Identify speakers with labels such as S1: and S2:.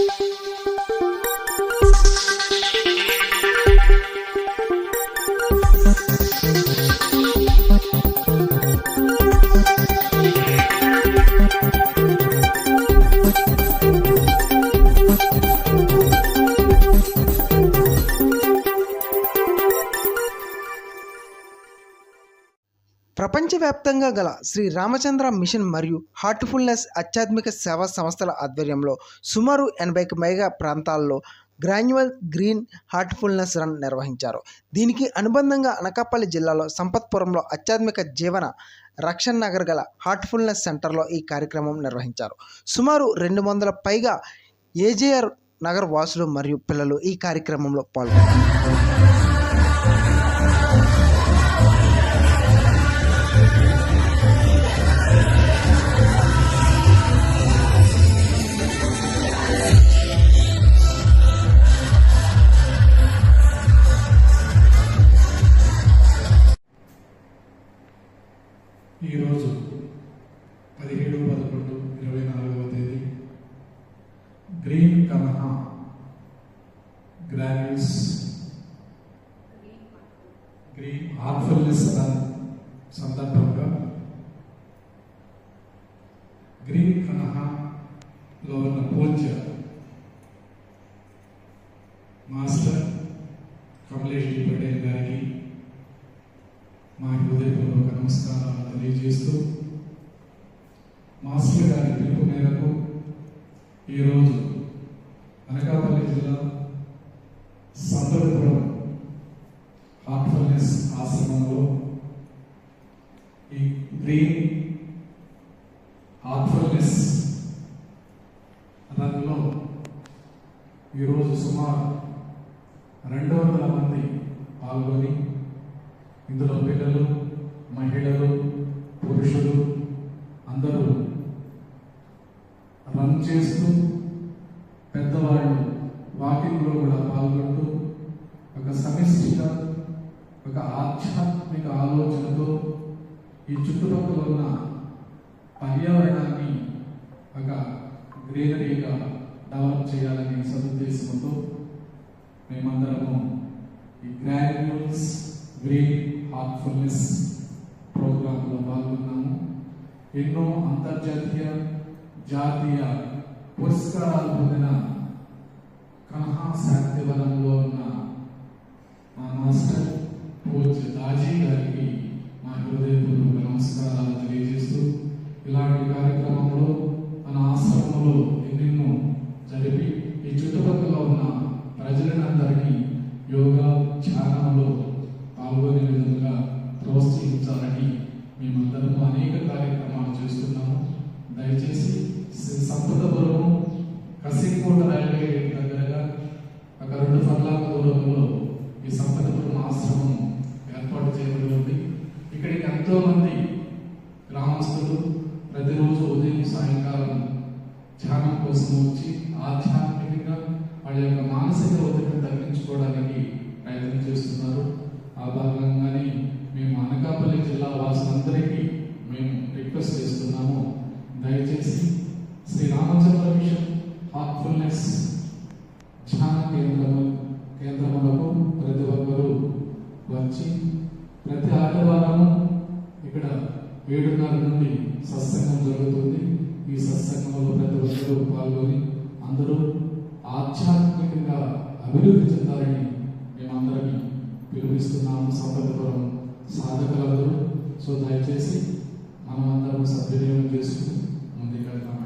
S1: Música ప్రపంచవ్యాప్తంగా గల శ్రీ రామచంద్ర మిషన్ మరియు హార్ట్ఫుల్నెస్ ఆధ్యాత్మిక సేవా సంస్థల ఆధ్వర్యంలో సుమారు ఎనభైకి పైగా ప్రాంతాల్లో గ్రాన్యువల్ గ్రీన్ హార్ట్ఫుల్నెస్ రన్ నిర్వహించారు. దీనికి అనుబంధంగా అనకాపల్లి జిల్లాలో సంపత్పురంలో ఆధ్యాత్మిక జీవన రక్షణ్ నగర్ గల హార్ట్ఫుల్నెస్ సెంటర్లో ఈ కార్యక్రమం నిర్వహించారు. సుమారు రెండు వందల పైగా ఏజేఆర్ నగర్ వాసులు మరియు పిల్లలు ఈ కార్యక్రమంలో పాల్గొన్నారు.
S2: గ్రీన్ హార్ట్ఫుల్నెస్ సందర్భంగా గ్రీన్ కనహాలో ఉన్న పూజ్య మాస్టర్ కమలేష్ డి పటేల్ గారికి మా హృదయపూర్వక నమస్కారాలు తెలియజేస్తూ మాస్టర్ గారి పిలుపు మేరకు ఈరోజు అనకాపల్లి జిల్లా సంబరపురం హార్ట్ఫుల్నెస్ ఆశ్రమంలో ఈ గ్రీన్ రంగంలో రన్లో ఈరోజు సుమారు రెండు వందల మంది పాల్గొని ఇందులో పిల్లలు మహిళలు పురుషులు అందరూ రన్ చేస్తూ పెద్దవాళ్ళు వాకింగ్లో కూడా పాల్గొంటూ ఒక సమిష్టిగా ఒక ఆధ్యాత్మిక ఆలోచనతో ఈ చుట్టుపక్కల ఉన్న పర్యావరణాన్ని ఒక గ్రీనరీగా డెవలప్ చేయాలనే సదుద్దేశంతో మేమందరము ఈ గ్రాన్యూల్స్ గ్రీన్ హార్ట్ఫుల్నెస్ ప్రోగ్రాంలో పాల్గొన్నాము. ఎన్నో అంతర్జాతీయ జాతీయ పురస్కారాలు పొందిన కన్హా శాంతివనంలో ఉన్న మా మాస్టర్ కోచ్ దాజీ గారికి మా నమస్కారాలు తెలియజేస్తూ ఇలాంటి కార్యక్రమంలో మన ఆశ్రమంలో ఎన్నెన్నో జరిపి ఈ చుట్టుపక్కల ఉన్న ప్రజలందరికీ యోగా ధ్యానంలో పాల్గొనే విధంగా ప్రోత్సహించాలని మేమందరము అనేక కార్యక్రమాలు చేస్తున్నాము. దయచేసి శ్రీ సంపదపురం రైల్వే దగ్గరగా ఒక రెండు ఫర్లాంగ్ దూరంలో ఈ సంపదపురం ఆశ్రమం ఎంతోమంది ఎంతో మంది గ్రామస్తులు ప్రతిరోజు ఉదయం సాయంకాలం ధ్యానం కోసం వచ్చి ఆధ్యాత్మికంగా వాళ్ళ యొక్క మానసిక ఒత్తిడిని తగ్గించుకోవడానికి ప్రయత్నం చేస్తున్నారు. ఆ భాగంగానే మేము అనకాపల్లి జిల్లా వాసులందరికీ మేము రిక్వెస్ట్ చేస్తున్నాము. దయచేసి శ్రీ రామచంద్ర మిషన్ హార్ట్ఫుల్నెస్ ధ్యాన కేంద్రము కేంద్రములకు ప్రతి ఒక్కరూ వచ్చి ప్రతి ఆదివారము ఇక్కడ ఏడున్నర నుండి సత్సంగం జరుగుతుంది. ఈ సత్సంగంలో ప్రతి ఒక్కరూ పాల్గొని అందరూ ఆధ్యాత్మికంగా అభివృద్ధి చెందాలని మేమందరినీ పిలుపిస్తున్నాము సంపదపురం సాధకులందరూ. సో దయచేసి మనమందరం సద్వినియోగం చేసుకుని
S3: ముందుకెళ్తాం